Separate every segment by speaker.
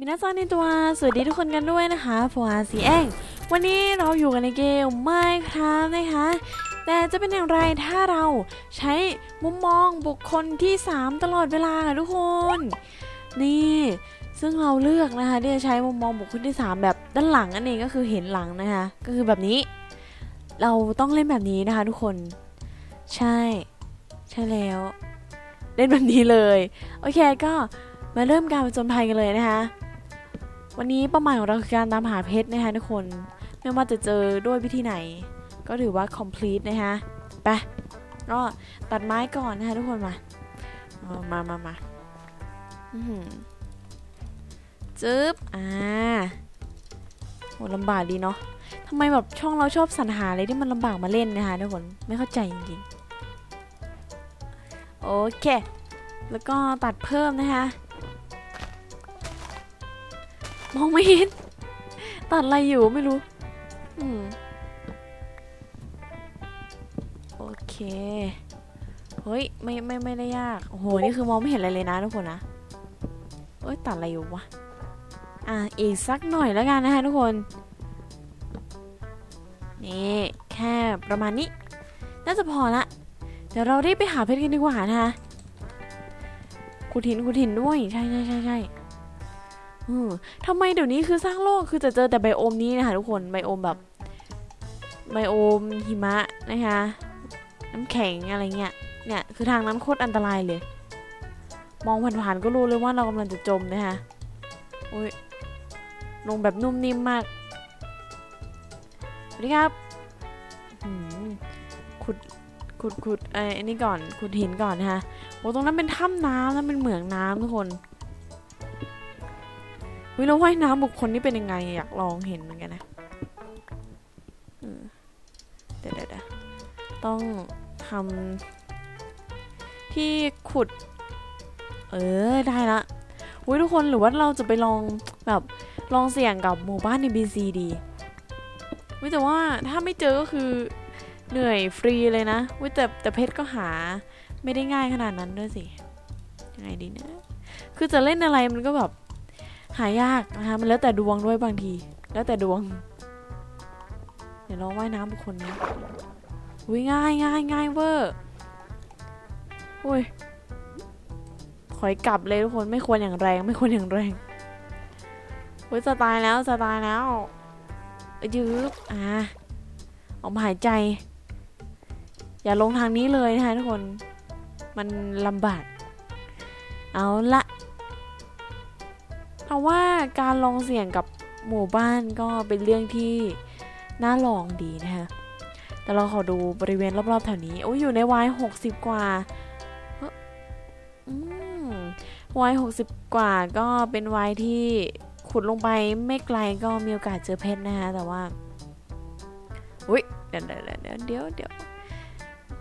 Speaker 1: มินาซังในตัวสวัสดีทุกคนกันด้วยนะคะฟัวสีเองวันนี้เราอยู่กันในเกม Minecraft นะคะ แต่จะเป็นอย่างไรถ้าเราใช้มุมมองบุคคลที่ 3 ตลอดเวลาค่ะทุกคน นี่ซึ่งเราเลือกนะคะที่จะใช้มุมมองบุคคลที่ 3 แบบด้านหลังนั่นเองก็คือเห็นหลังนะคะ ก็คือแบบนี้ เราต้องเล่นแบบนี้นะคะทุกคน ใช่ ใช่แล้ว เล่นแบบนี้เลย โอเคก็มาเริ่มการผจญภัยกันเลยนะคะ วันนี้เป้าหมายของเราคือการตามหาเพชรนะคะทุกคน ไม่ว่าจะเจอด้วยวิธีไหน ก็ถือว่า complete นะคะไปก็ตัดไม้ก่อนนะคะทุกคนมา มามามาจึ๊บ อ่าโหลำบากดีเนาะทำไมแบบช่องเราชอบสรรหาอะไรที่มันลำบากมาเล่นนะคะทุกคน ไม่เข้าใจจริงๆ โอเค แล้วก็ตัดเพิ่มนะคะ มองไม่เห็นตัดอะไรอยู่ไม่รู้ อืม โอเค เฮ้ย ไม่ไม่ไม่ได้ยาก โอ้โห นี่คือมองไม่เห็นอะไรเลยนะทุกคนนะเอ้ย ตัดอะไรอยู่วะ อะ อีกสักหน่อยแล้วกันนะคะทุกคน นี่ แค่ประมาณนี้ น่าจะพอละ เดี๋ยวเรารีบไปหาเพชรกันดีกว่านะคะขุดหินขุดหินด้วย ใช่ใช่ใช่ใช่ อืมทำไมเดี๋ยวนี้คือสร้างโลกคือจะเจอแต่ไบโอมนี้นะคะทุกคนไบโอมแบบไบโอมหิมะนะคะน้ำแข็งอะไรเงี้ยเนี่ยคือทางนั้นโคตรอันตรายเลย มองผ่านๆก็รู้เลยว่าเรากำลังจะจมนะคะโอ้ยลงแบบนุ่มนิ่มมากสวัสดีครับขุดขุดขุดเอ้ยอันนี้ก่อนขุดหินก่อนนะคะโอ้ตรงนั้นเป็นถ้ำน้ำนะเป็นเหมืองน้ำทุกคน วิเราว่ายน้ำบุคคลนี่เป็นยังไง อยากลองเห็นเหมือนกันนะเดี๋ยวเดี๋ยวเดี๋ยวต้องทำที่ขุด เออ ได้ละอุ้ยทุกคนหรือว่าเราจะไปลองแบบลองเสี่ยงกับหมู่บ้านใน BC ดีวิแต่ว่าถ้าไม่เจอก็คือเหนื่อยฟรีเลยนะวิแต่แต่เพชรก็หาไม่ได้ง่ายขนาดนั้นด้วยสิยังไงดีนะ คือจะเล่นอะไรมันก็แบบ หายากนะคะมันแล้วแต่ดวงด้วยบางที แล้วแต่ดวง เดี๋ยวลองว่ายน้ำบุคคลนี้อุ้ยง่ายง่ายง่ายเวอร์อุ้ยถอยกลับเลยทุกคนไม่ควรอย่างแรง ไม่ควรอย่างแรงอุ้ยจะตายแล้วจะตายแล้วยืบอ่าออกมาหายใจ อย่าลงทางนี้เลยนะคะทุกคน มันลำบาก เอาละ เพราะว่าการลองเสี่ยงกับหมู่บ้านก็เป็นเรื่องที่น่าลองดีนะคะแต่เราขอดูบริเวณรอบๆแถวนี้โอ้ยอยู่ในวัยหกสิบกว่าวัยหกสิบกว่าก็เป็นวัยที่ขุดลงไปไม่ไกลก็มีโอกาสเจอเพชรนะคะแต่ว่าอุ้ยเดี๋ยวเดี๋ยวเดี๋ยวเดี๋ยวเดี๋ยว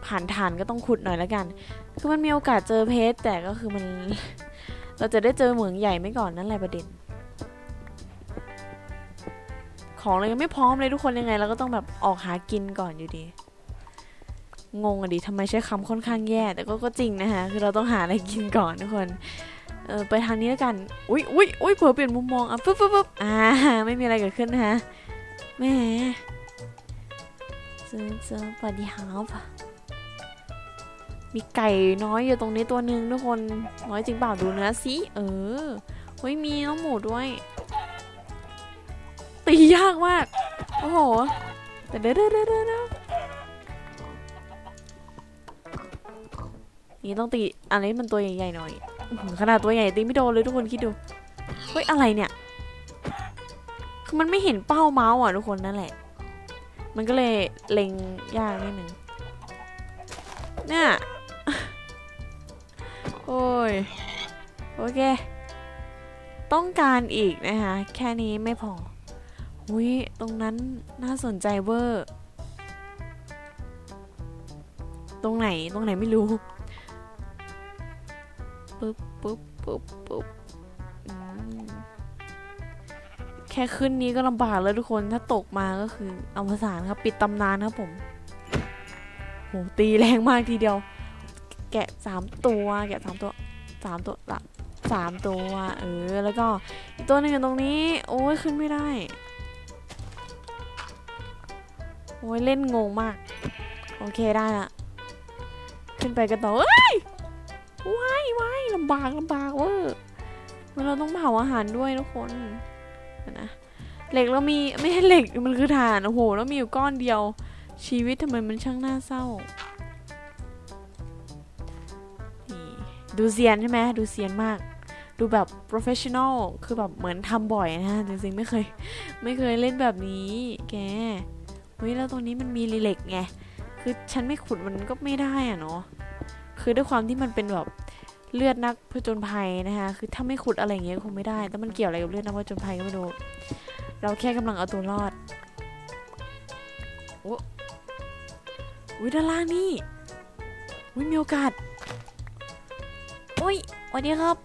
Speaker 1: ผ่านฐานก็ต้องขุดหน่อยแล้วกัน คือมันมีโอกาสเจอเพชรแต่ก็คือมัน เราจะได้เจอเหมืองใหญ่ไม่ก่อนนั่นแหละประเด็น ของเรายังไม่พร้อมเลยทุกคนยังไงเราก็ต้องแบบออกหากินก่อนอยู่ดี งงอะดิทำไมใช้คำค่อนข้างแย่ แต่ก็ก็จริงนะคะคือเราต้องหาอะไรกินก่อนทุกคนเออไปทางนี้แล้วกัน อุ้ยอุ้ยอุ้ยเผื่อเปลี่ยนมุมมองอะปึ๊บปึ๊บปึ๊บอ่า ไม่มีอะไรเกิดขึ้นนะคะแม่เจอเจอสวัสดีครับ มีไก่น้อยอยู่ตรงนี้ตัวหนึ่งทุกคนน้อยจริงเปล่าดูเนื้อสิเออเฮ้ยมีน้องหมูด้วย ตียากมาก โอ้โหแต่เด้อเด้อเด้อเด้อนี่ต้องตีอันนี้มันตัวใหญ่ๆหน่อยขนาดตัวใหญ่ตีไม่โดนเลยทุกคนคิดดูเฮ้ยอะไรเนี่ยคือมันไม่เห็นเป้าเมาส์อะทุกคนนั่นแหละ มันก็เลยเล็งยากนิดนึงเนี่ย โอ้ย โอเค ต้องการอีกนะคะ แค่นี้ไม่พออุ้ยตรงนั้นน่าสนใจเวอร์ ตรงไหน ตรงไหนไม่รู้ปึ๊บปึ๊บปึ๊บปึ๊บแค่ขึ้นนี้ก็ลำบากแล้วทุกคน ถ้าตกมาก็คือเอาภาษานครับ ปิดตำนานครับผม โห ตีแรงมากทีเดียว แกะสามตัวแกะสามตัวสามตัวละสามตัวเออแล้วก็อีกตัวหนึ่งอยู่ตรงนี้ โอ้ยขึ้นไม่ได้ โอ้ยเล่นงงมาก โอเคได้ละขึ้นไปกันต่อเอ้ยว้ายว้ายลำบากลำบากเวอร์เราต้องเผาอาหารด้วยทุกคนนะเหล็กเรามีไม่ใช่เหล็กมันคือถ่านโอ้โหแล้วมีอยู่ก้อนเดียวชีวิตทำไมมันช่างน่าเศร้า ดูเซียนใช่ไหมดูเซียนมาก ดูแบบ professional คือแบบเหมือนทำบ่อยนะ จริงๆ ไม่เคย ไม่เคยเล่นแบบนี้ แกเฮ้ยแล้วตรงนี้มันมีเล็กไง คือฉันไม่ขุดมันก็ไม่ได้อะเนาะ คือด้วยความที่มันเป็นแบบเลือดนักผจญภัยนะคะ คือถ้าไม่ขุดอะไรอย่างเงี้ยคงไม่ได้ แต่มันเกี่ยวอะไรกับเลือดนักผจญภัยก็ไม่รู้ เราแค่กำลังเอาตัวรอด โอ้ยด้านล่างนี่อุ้ยมีโอกาส วัสดีครับ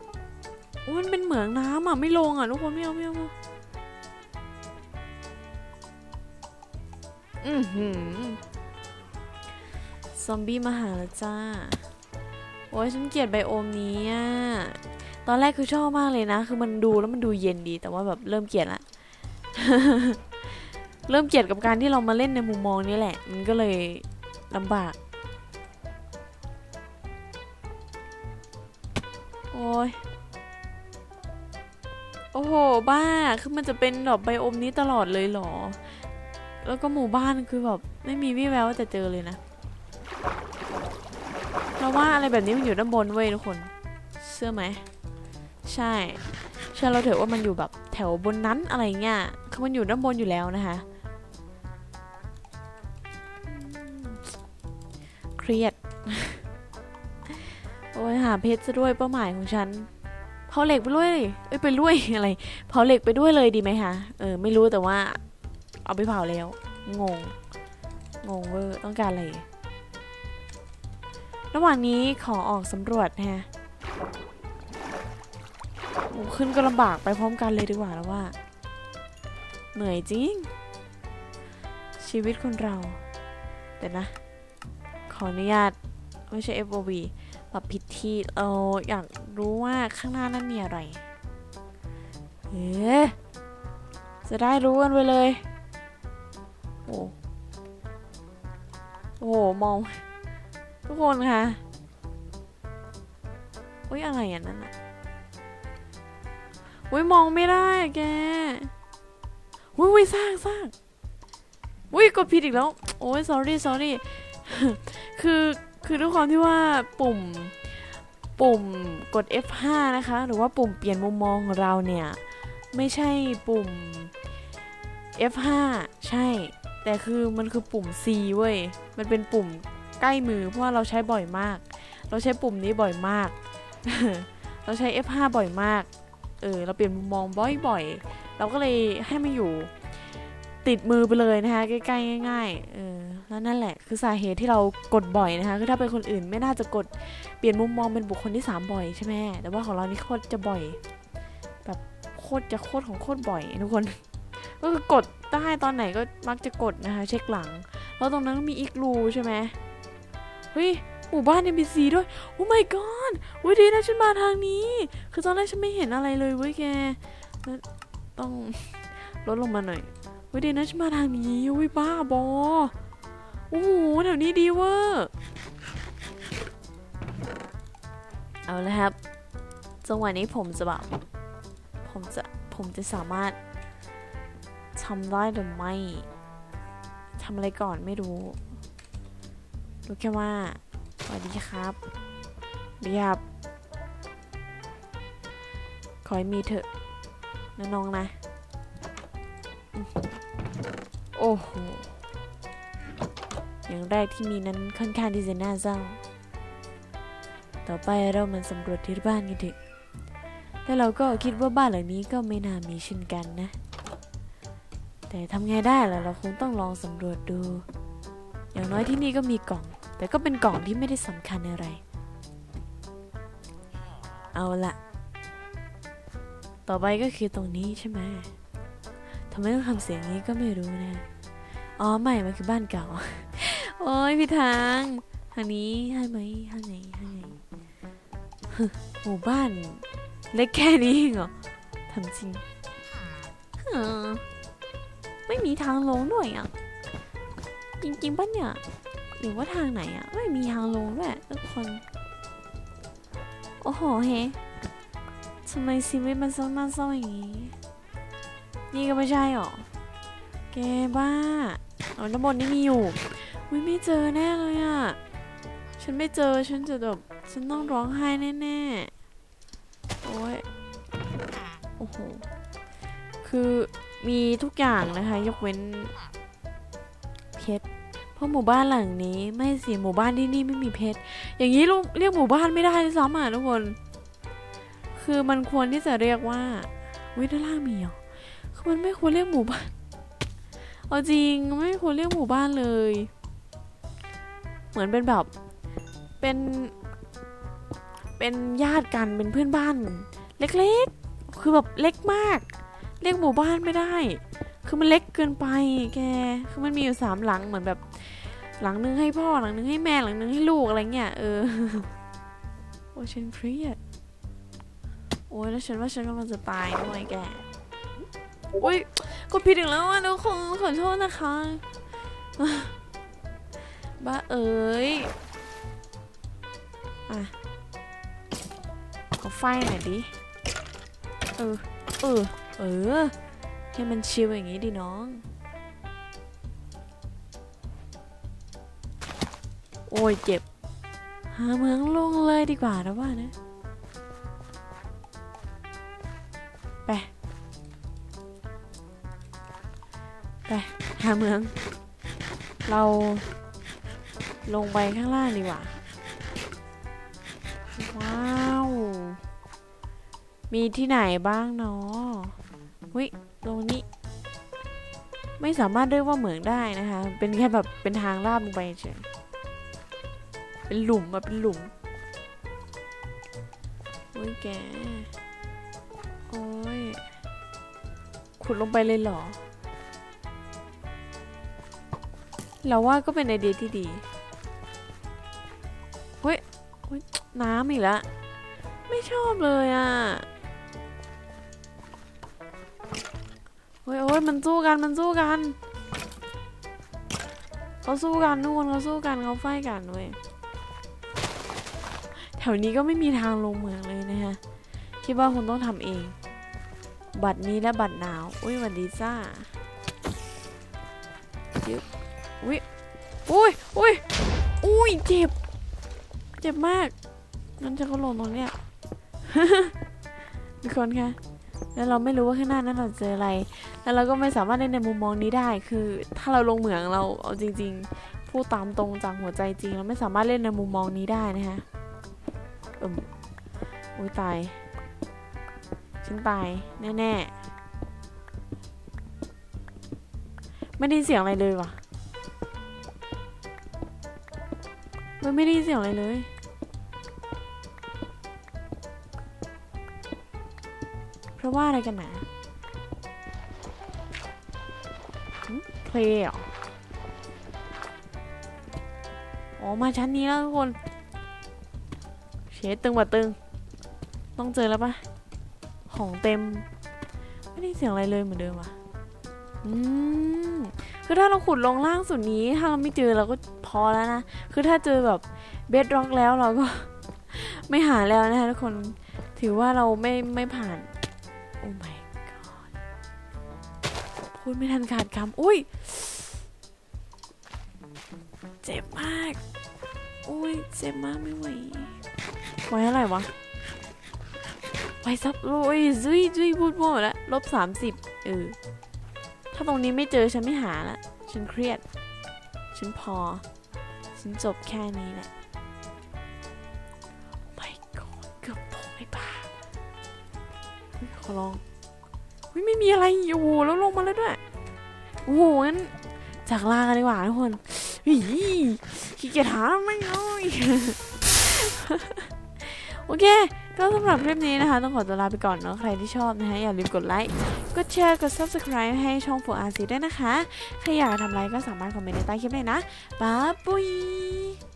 Speaker 1: อุ้มันเป็นเหมืองน้ำอะไม่ลงอะทุกคนไม่เอาไม่เอาไม่เอาอือหือซอมบี้มาหาแล้วจ้า โอ้ยฉันเกลียดไบโอมนี้อะ ตอนแรกคือชอบมากเลยนะ คือมันดูแล้วมันดูเย็นดี แต่ว่าแบบเริ่มเกลียดละ เริ่มเกลียดกับการที่เรามาเล่นในมุมมองนี้แหละ มันก็เลยลำบาก ย โอ้โห บ้า คือมันจะเป็นดอกไบโอมนี้ตลอดเลยเหรอ แล้วก็หมู่บ้านคือแบบไม่มีวี่แววว่าจะเจอเลยนะ เราว่าอะไรแบบนี้มันอยู่ด้านบนเว้ยทุกคนเชื่อไหม ใช่เชื่อเราเถอะว่ามันอยู่แบบแถวบนนั้นอะไรเงี้ย คือมันอยู่ด้านบนอยู่แล้วนะคะ เครียด อ้ยหาเพชรซะด้วยเป้าหมายของฉันเผาเหล็กไปด้วยเอ้ยไปด้วยอะไรเผาเหล็กไปด้วยเลยดีไหมคะเออไม่รู้แต่ว่า เอาไปเผาแล้วงงงงเวอร์ต้องการอะไรระหว่างนี้ขอออกสำรวจนะฮะโอ้ขึ้นก็ลำบากไปพร้อมกันเลยดีกว่าแล้วว่า เหนื่อยจริง ชีวิตคนเรา แต่นะ ขออนุญาต ไม่ใช่ FOV ปรับผิดที่เราอยากรู้ว่าข้างหน้านั้นมีอะไร เอ๊จะได้รู้กันไปเลย โอ้โอ้โหมอง ทุกคนคะอุ้ยอะไรอะนั่นอะอุ้ยมองไม่ได้แกอุ้ยอุ้ยสร้างสร้างอุ้ยกดผิดอีกแล้ว โอ้ย sorry sorry คือ คือด้วยความที่ว่าปุ่มปุ่มกด F5 นะคะ หรือว่าปุ่มเปลี่ยนมุมมองของเราเนี่ย ไม่ใช่ปุ่ม F5 ใช่ แต่คือมันคือปุ่ม C เว้ย มันเป็นปุ่มใกล้มือเพราะว่าเราใช้บ่อยมาก เราใช้ปุ่มนี้บ่อยมาก เราใช้ F5 บ่อยมาก เออ เราเปลี่ยนมุมมองบ่อยๆ เราก็เลยให้มันอยู่ ติดมือไปเลยนะคะใกล้ๆง่ายๆเออแล้วนั่นแหละคือสาเหตุที่เรากดบ่อยนะคะคือถ้าเป็นคนอื่นไม่น่าจะกดเปลี่ยนมุมมองเป็นบุคคลที่สามบ่อยใช่ไหมแต่ว่าของเรานี่โคตรจะบ่อย แบบโคตรจะโคตรของโคตรบ่อยทุกคน ก็คือกดได้ตอนไหนก็มักจะกดนะคะเช็คหลังแล้วตรงนั้นมีอีกรูใช่ไหมเฮ้ยหมู่บ้าน NPC ด้วย โอ้ my god ว้ยดีนะฉันมาทางนี้ คือตอนแรกฉันไม่เห็นอะไรเลยเว้ยแก ต้องลดลงมาหน่อย เว้ยดีนะฉันมาทางนี้เว้ยบ้าบอ โอ้โหแถวนี้ดีเวอร์เอาละครับ จังหวะนี้ผมจะแบบผมจะ ผมจะสามารถทำได้หรือไม่ทำอะไรก่อนไม่รู้ รู้แค่ว่า สวัสดีครับเรียบขอให้มีเถอะนะน้องนะ โอ้โห อย่างแรกที่มีนั้นค่อนข้างที่จะน่าเศร้า ต่อไปเรามาสำรวจที่บ้านกันเถอะแล้วเราก็คิดว่าบ้านหลังนี้ก็ไม่น่ามีเช่นกันนะ แต่ทำไงได้ล่ะ เราคงต้องลองสำรวจดู อย่างน้อยที่นี่ก็มีกล่อง แต่ก็เป็นกล่องที่ไม่ได้สำคัญอะไร เอาละ ต่อไปก็คือตรงนี้ใช่ไหม ทำไมต้องทำเสียงนี้ก็ไม่รู้นะ อ๋อไม่มันคือบ้านเก่า โอ้ยพี่ทาง ทางนี้ให้ไหมทางไหนทางไหนหมู่บ้านเล็กแค่นี้เหรอทำจริงไม่มีทางลงด้วยอะ จริงๆปะเนี่ย หรือว่าทางไหนอะ ไม่มีทางลงด้วยทุกคน โอ้โหเฮ้ทำไมชีวิตมันต้องน่าเศร้าอย่างนี้ นี่ก็ไม่ใช่หรอแกบ้าเอาน้ำบนนี่มีอยู่วิไม่เจอแน่เลยอะ ฉันไม่เจอฉันจะแบบฉันต้องร้องไห้แน่ๆ โอ้ยโอ้โห คือมีทุกอย่างนะคะ ยกเว้นเพชร เพราะหมู่บ้านหลังนี้ไม่สิหมู่บ้านที่นี่ไม่มีเพชร อย่างนี้เรียกหมู่บ้านไม่ได้ด้วยซ้ำอะทุกคน คือมันควรที่จะเรียกว่าวิด้านล่างมีเหรอ คือมันไม่ควรเรียกหมู่บ้านเอาจริงไม่ควรเรียกหมู่บ้านเลย เหมือนเป็นแบบเป็นเป็นญาติกันเป็นเพื่อนบ้าน เล็กๆ คือแบบเล็กมาก เรียกหมู่บ้านไม่ได้ คือมันเล็กเกินไปแก คือมันมีอยู่สามหลังเหมือนแบบ หลังนึงให้พ่อหลังนึงให้แม่หลังนึงให้ลูกอะไรเงี้ยเออโอ้ยฉันเครียดโอ้ยแล้วฉันว่าฉันกำลังจะตายด้วยแก อุ้ยกดผิดอีกแล้วอะทุกคนขอโทษนะคะ บ้าเอ๋ยอะขอไฟหน่อยดิ เออ เออ เออ ให้มันชิลอย่างนี้ดิน้อง โอ้ยเจ็บ หาเมืองลงเลยดีกว่านะว่านะ ไป ไปหาเมือง เราลงไปข้างล่างดีกว่า ว้าว มีที่ไหนบ้างเนาะวิตรงนี้ ไม่สามารถเรียกว่าเหมืองได้นะคะ เป็นแค่แบบเป็นทางลาดลงไปเฉยเป็นหลุมอะเป็นหลุมโอ้ยแก โอ้ย ขุดลงไปเลยเหรอ เราว่าก็เป็นไอเดียที่ดีเฮ้ยเฮ้ยน้ำอีกแล้วไม่ชอบเลยอะเฮ้ยโอ้ยมันสู้กันมันสู้กันเขาสู้กันนู่นเขาสู้กันเขาไฟกันเว้ยแถวนี้ก็ไม่มีทางลงเมืองเลยนะฮะคิดว่าคงต้องทำเอง บัตรนี้และบัตรหนาว อุ้ยวันดีจ้ายึบ อุ้ยอุ้ยอุ้ยอุ้ยเจ็บ เจ็บมากงั้นจะเขาลงตรงเนี้ยทุกคนคะแล้วเราไม่รู้ว่าข้างหน้านั้นเราเจออะไร แล้วเราก็ไม่สามารถเล่นในมุมมองนี้ได้ คือถ้าเราลงเหมืองเราเอาจริง ๆ พูดตามตรงจากหัวใจจริง เราไม่สามารถเล่นในมุมมองนี้ได้นะคะอืมอุ้ยตาย ฉันตายแน่ๆ ไม่ได้เสียงอะไรเลยว่ะ มันไม่ได้ยินเสียงอะไรเลย เพราะว่าอะไรกันนะเพลย์เหรออ๋อ มาชั้นนี้แล้วทุกคน เชดตึงว่าตึง ต้องเจอแล้วปะของเต็ม ไม่ได้เสียงอะไรเลยเหมือนเดิมอะ อืม คือถ้าเราขุดลงล่างสุดนี้ ถ้าเราไม่เจอเราก็ พอแล้วนะ คือถ้าเจอแบบเบดร็อกแล้วเราก็ ไม่หาแล้วนะคะทุกคนถือว่าเราไม่ไม่ผ่าน โอ้ my god พูดไม่ทันขาดคำอุ้ย เจ็บมาก อุ้ย เจ็บมากไม่ไหวไว้เท่าไรวะไว้ซับโอ้ยจุยจุยพูดมั่วแล้วลบสามสิบเออ ถ้าตรงนี้ไม่เจอฉันไม่หาละ ฉันเครียด ฉันพอ ฉันจบแค่นี้แหละไม่กอดเกือบตกไอ้บ้าเฮ้ยขอลองไม่มีอะไรโอ้โหแล้วลงมาแล้วด้วย โอ้โหงั้นจากลากันดีกว่าทุกคนหีขี้เกียจหาไม่เอาโอเค ก็สำหรับคลิปนี้นะคะ ต้องขอตัวลาไปก่อนเนาะใครที่ชอบนะคะอย่าลืมกดไลค์ กดแชร์ กด subscribe ให้ช่องฟูอาซีด้วยนะคะ ใครอยากทำอะไรก็สามารถคอมเมนต์ในใต้คลิปเลยนะ บ๊ายบาย